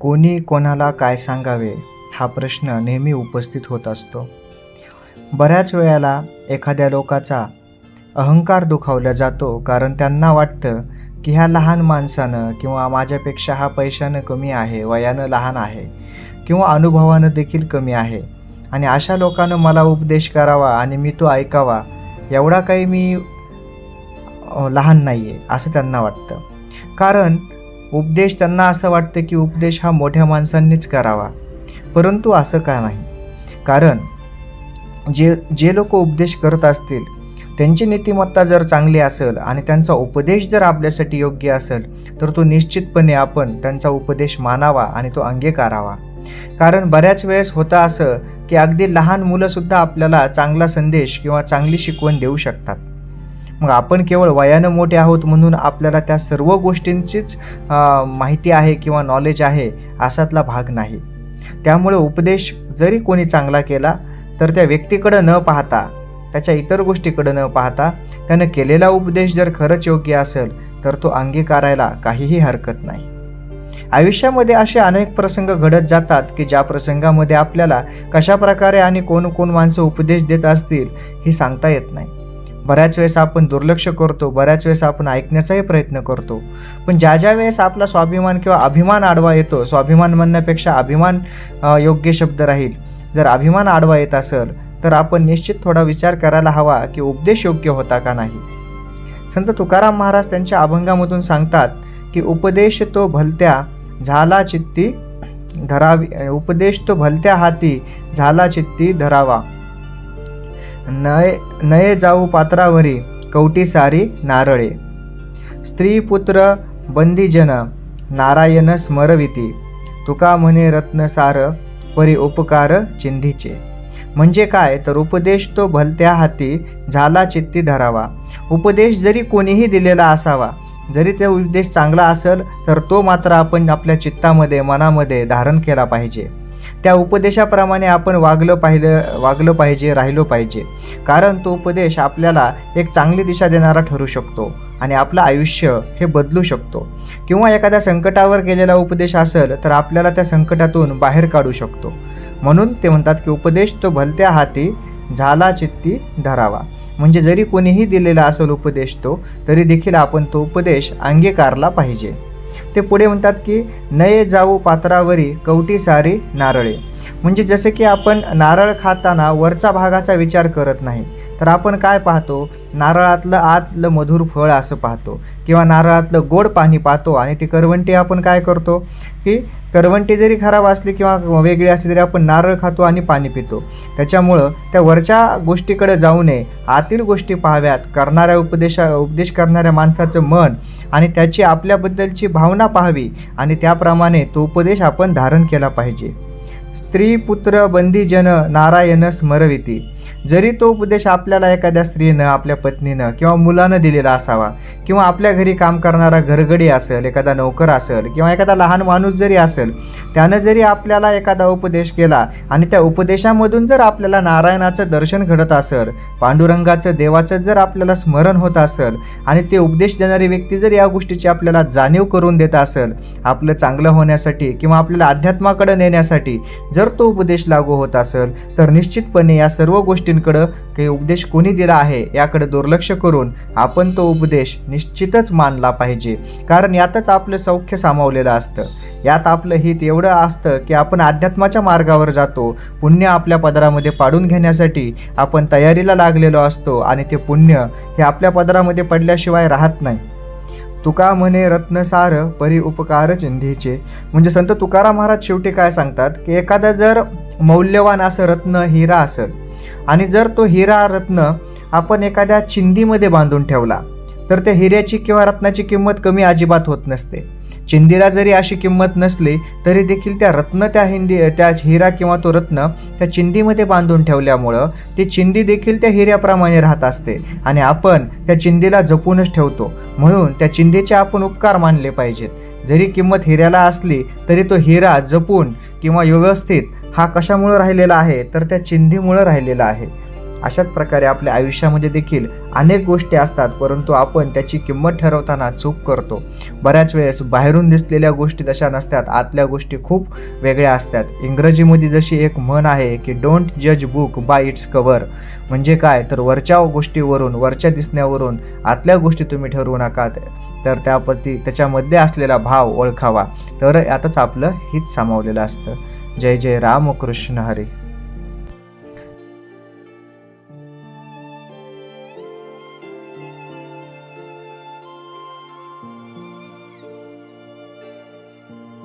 कोणी कोणाला काय सांगावे हा प्रश्न नेहमी उपस्थित होत असतो. बऱ्याच वेळेला एखाद्या लोकाचा अहंकार दुखावला जातो कारण त्यांना वाटतं की ह्या लहान माणसानं किंवा माझ्यापेक्षा हा पैशानं कमी आहे वयानं लहान आहे किंवा अनुभवानं देखील कमी आहे. आणि अशा लोकांनं मला उपदेश करावा आणि मी तो ऐकावा एवढा काही मी लहान नाही आहे असं त्यांना वाटतं. कारण उपदेश त्यांना असं वाटतं की उपदेश हा मोठ्या माणसांनीच करावा. परंतु असं का नाही? कारण जे जे लोक उपदेश करत असतील त्यांची नीतिमत्ता जर चांगली असेल आणि त्यांचा उपदेश जर आपल्यासाठी योग्य असेल तर तो निश्चितपणे आपण त्यांचा उपदेश मानावा आणि तो अंगीकारावा. कारण बऱ्याच वेळेस होतं असं की अगदी लहान मुलंसुद्धा आपल्याला चांगला संदेश किंवा चांगली शिकवण देऊ शकतात. मग आपण केवळ वयानं मोठे आहोत म्हणून आपल्याला त्या सर्व गोष्टींचीच माहिती आहे किंवा नॉलेज आहे असातला भाग नाही. त्यामुळे उपदेश जरी कोणी चांगला केला तर त्या व्यक्तीकडं न पाहता त्याच्या इतर गोष्टीकडं न पाहता त्यानं केलेला उपदेश जर खरंच योग्य असेल तर तो अंगीकारायला काहीही हरकत नाही. आयुष्यामध्ये असे अनेक प्रसंग घडत जातात की ज्या प्रसंगामध्ये आपल्याला कशा प्रकारे आणि कोण कोण माणसं उपदेश देत असतील हे सांगता येत नाही. बऱ्याच वेळेस आपण दुर्लक्ष करतो बऱ्याच वेळेस आपण ऐकण्याचाही प्रयत्न करतो. पण ज्या ज्या वेळेस आपला स्वाभिमान किंवा अभिमान आडवा येतो स्वाभिमान म्हणण्यापेक्षा अभिमान योग्य शब्द राहील. जर अभिमान आडवा येत असेल तर आपण निश्चित थोडा विचार करायला हवा की उपदेश योग्य होता का नाही. संत तुकाराम महाराज त्यांच्या अभंगामधून सांगतात की उपदेश तो भलत्या झाला चित्ती धरावी उपदेश तो भलत्या हाती झाला चित्ती धरावा. नय नये जाऊ पात्रावरी कवटी सारी नारळे. स्त्री पुत्र बंदीजन नारायण स्मरविती. तुका म्हणे रत्नसार परी उपकार चिंधीचे. म्हणजे काय? तर उपदेश तो भलत्या हाती झाला चित्ती धरावा. उपदेश जरी कोणीही दिलेला असावा जरी ते उपदेश चांगला असेल तर तो मात्र आपण आपल्या चित्तामध्ये मनामध्ये धारण केला पाहिजे. त्या उपदेशाप्रमाणे आपण वागलं पाहिलं वागलं पाहिजे राहिलो पाहिजे. कारण तो उपदेश आपल्याला एक चांगली दिशा देणारा ठरू शकतो आणि आपलं आयुष्य हे बदलू शकतो. किंवा एखाद्या संकटावर केलेला उपदेश असेल तर आपल्याला त्या संकटातून बाहेर काढू शकतो. म्हणून ते म्हणतात की उपदेश तो भलत्या हाती झाला चित्ती धरावा. म्हणजे जरी कोणीही दिलेला असेल उपदेश तो तरी देखील आपण तो उपदेश अंगीकारला पाहिजे. ते पुढे म्हणतात की नये जाऊ पात्रावरी कवटी सारी नारळे. म्हणजे जसे की आपण नारळ खाताना वरचा भागाचा विचार करत नाही तर आपण काय पाहतो? नारळातलं आतलं मधुर फळ असं पाहतो. किंवा नारळातलं गोड पाणी पाहतो आणि ती करवंटी आपण काय करतो? की करवंटी जरी खराब असली किंवा वेगळी असली तरी आपण नारळ खातो आणि पाणी पितो. त्याच्यामुळं त्या वरच्या गोष्टीकडे जाऊ नये. आतील गोष्टी पाहाव्यात. करणाऱ्या उपदेशा उपदेश करणाऱ्या माणसाचं मन आणि त्याची आपल्याबद्दलची भावना पाहावी आणि त्याप्रमाणे तो उपदेश आपण धारण केला पाहिजे. स्त्री पुत्र बंदीजन नारायण स्मरविती. जरी तो उपदेश आपल्याला एखाद्या स्त्रीनं आपल्या पत्नीनं किंवा मुलानं दिलेला असावा किंवा आपल्या घरी काम करणारा घरगडी असेल एखादा नोकर असेल किंवा एखादा लहान माणूस जरी असेल त्यानं जरी आपल्याला एखादा उपदेश केला आणि त्या उपदेशामधून जर आपल्याला नारायणाचं दर्शन घडत असेल पांडुरंगाचं देवाचं जर आपल्याला स्मरण होत असेल आणि ते उपदेश देणारी व्यक्ती जर या गोष्टीची आपल्याला जाणीव करून देत असेल आपलं चांगलं होण्यासाठी किंवा आपल्याला अध्यात्माकडे नेण्यासाठी जर तो उपदेश लागू होत असेल तर निश्चितपणे या सर्व गोष्टी गोष्टींकडं काही उपदेश कोणी दिला आहे याकडे दुर्लक्ष करून आपण तो उपदेश निश्चितच मानला पाहिजे. कारण यातच आपलं सौख्य सामावलेलं असतं. यात आपलं हित एवढं असतं की आपण अध्यात्माच्या मार्गावर जातो पुण्य आपल्या पदरामध्ये पाडून घेण्यासाठी आपण तयारीला लागलेलो असतो आणि ते पुण्य हे आपल्या पदरामध्ये पडल्याशिवाय राहत नाही. तुका म्हणे रत्नसार परी उपकार चिंधीचे. म्हणजे संत तुकाराम महाराज शेवटी काय सांगतात? की एखादा जर मौल्यवान असं रत्न हिरा असेल आणि जर तो हिरा रत्न आपण एखाद्या चिंदीमध्ये बांधून ठेवला तर त्या हिऱ्याची किंवा रत्नाची किंमत कमी अजिबात होत नसते. चिंदीला जरी अशी किंमत नसली तरी देखील त्या रत्न त्या हिंदी त्या हिरा किंवा तो रत्न त्या चिंदीमध्ये बांधून ठेवल्यामुळं ती चिंदी देखील त्या हिऱ्याप्रमाणे राहत असते आणि आपण त्या चिंदीला जपूनच ठेवतो. म्हणून त्या चिंदीचे आपण उपकार मानले पाहिजेत. जरी किंमत हिऱ्याला असली तरी तो हिरा जपून किंवा व्यवस्थित हा कशामुळं राहिलेला आहे? तर त्या चिंधीमुळं राहिलेला आहे. अशाच प्रकारे आपल्या आयुष्यामध्ये देखील अनेक गोष्टी असतात परंतु आपण त्याची किंमत ठरवताना चूक करतो. बऱ्याच वेळेस बाहेरून दिसलेल्या गोष्टी तशा नसतात आतल्या गोष्टी खूप वेगळ्या असतात. इंग्रजीमध्ये जशी एक म्हण आहे की डोंट जज बुक बाय इट्स कवर म्हणजे काय? तर वरच्या गोष्टीवरून वरच्या दिसण्यावरून आतल्या गोष्टी तुम्ही ठरवू नका. तर त्याप्रती त्याच्यामध्ये असलेला भाव ओळखावा. तर यातच आपलं हित सामावलेलं असतं. जय जय राम कृष्ण हरी.